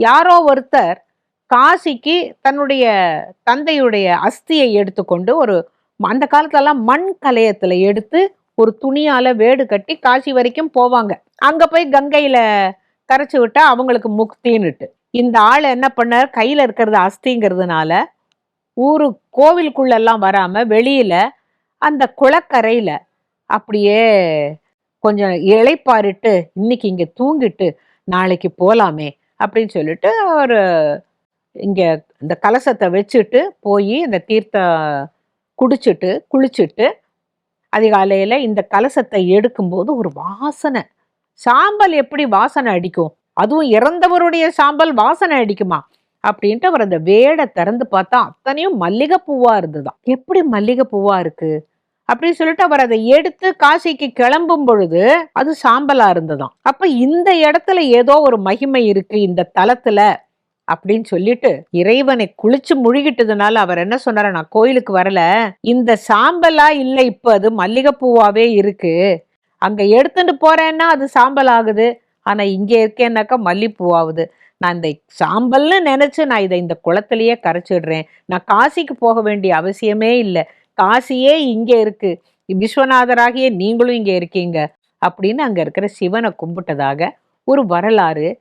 யாரோ ஒருத்தர் காசிக்கு தன்னுடைய தந்தையுடைய அஸ்தியை எடுத்துக்கொண்டு ஒரு அந்த காலத்துலலாம் மண் கலையத்தில் எடுத்து ஒரு துணியால் வேடு கட்டி காசி வரைக்கும் போவாங்க. அங்கே போய் கங்கையில் கரைச்சி விட்டா அவங்களுக்கு முக்தின்னுட்டு. இந்த ஆள் என்ன பண்ணார்? கையில் இருக்கிறது அஸ்திங்கிறதுனால ஊரு கோவிலுக்குள்ளெல்லாம் வராமல் வெளியில் அந்த குளக்கரையில் அப்படியே கொஞ்சம் இழைப்பாரிட்டு இன்னைக்கு இங்கே தூங்கிட்டு நாளைக்கு போகலாமே அப்படின்னு சொல்லிட்டு ஒரு இங்கே இந்த கலசத்தை வச்சுட்டு போய் இந்த தீர்த்த குடிச்சிட்டு குளிச்சுட்டு அதிகாலையில் இந்த கலசத்தை எடுக்கும்போது ஒரு வாசனை. சாம்பல் எப்படி வாசனை அடிக்கும்? அதுவும் இறந்தவருடைய சாம்பல் வாசனை அடிக்குமா? அப்படின்ட்டு அவர் அந்த வேடை திறந்து பார்த்தா அத்தனையும் மல்லிகைப்பூவாக இருந்ததுதான் எப்படி மல்லிகைப்பூவாக இருக்குது அப்படின்னு சொல்லிட்டு அவர் அதை எடுத்து காசிக்கு கிளம்பும் பொழுது அது சாம்பலா இருந்ததாம். அப்ப இந்த இடத்துல ஏதோ ஒரு மகிமை இருக்கு இந்த தலத்துல அப்படின்னு சொல்லிட்டு இறைவனை குளிச்சு முழுகிட்டதுனால அவர் என்ன சொன்னாரு? நான் கோயிலுக்கு வரல. இந்த சாம்பலா இல்லை இப்ப அது மல்லிகைப்பூவாவே இருக்கு. அங்க எடுத்துட்டு போறேன்னா அது சாம்பல் ஆகுது ஆனா இங்க இருக்கேன்னாக்கா மல்லிப்பூ ஆகுது நான் இந்த சாம்பல்னு நினைச்சு நான் இதை இந்த குளத்திலேயே கரைச்சிடுறேன். நான் காசிக்கு போக வேண்டிய அவசியமே இல்லை. காசியே இங்கே இருக்கு. விஸ்வநாதராகிய நீங்களும் இங்கே இருக்கீங்க. அப்படின்னு அங்கே இருக்கிற சிவனை கும்பிட்டதாக ஒரு வரலாறு